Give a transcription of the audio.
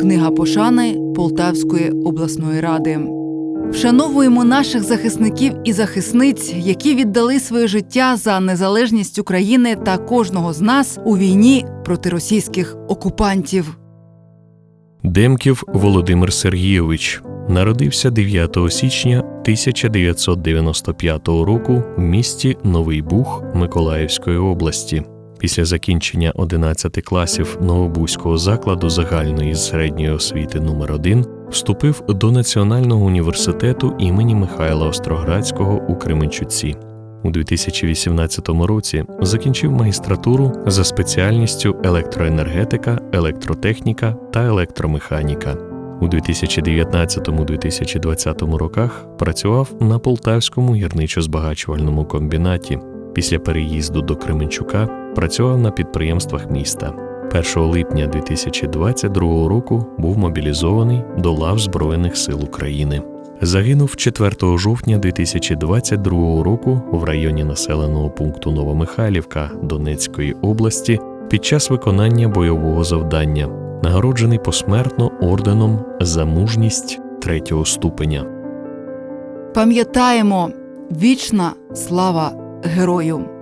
Книга пошани Полтавської обласної ради. Вшановуємо наших захисників і захисниць, які віддали своє життя за незалежність України та кожного з нас у війні проти російських окупантів. Демків Володимир Сергійович народився 9 січня 1995 року в місті Новий Буг Миколаївської області. Після закінчення 11 класів Новобузького закладу загальної середньої освіти номер 1 вступив до Національного університету імені Михайла Остроградського у Кременчуці. У 2018 році закінчив магістратуру за спеціальністю електроенергетика, електротехніка та електромеханіка. У 2019-2020 роках працював на Полтавському гірничо-збагачувальному комбінаті. Після переїзду до Кременчука працював на підприємствах міста. 1 липня 2022 року був мобілізований до лав Збройних сил України. Загинув 4 жовтня 2022 року в районі населеного пункту Новомихайлівка Донецької області під час виконання бойового завдання, нагороджений посмертно орденом за мужність третього ступеня. Пам'ятаємо вічна слава герою!